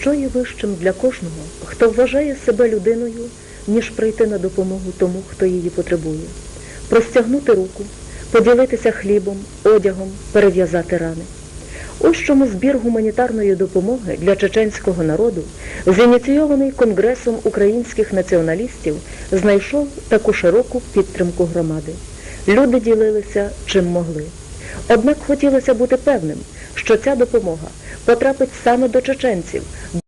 що є вищим для кожного, хто вважає себе людиною, ніж прийти на допомогу тому, хто її потребує, простягнути руку, поділитися хлібом, одягом, перев'язати рани. Ось чому збір гуманітарної допомоги для чеченського народу, зініційований Конгресом українських націоналістів, знайшов таку широку підтримку громади. Люди ділилися чим могли. Однак хотілося бути певним, що ця допомога потрапить саме до чеченців,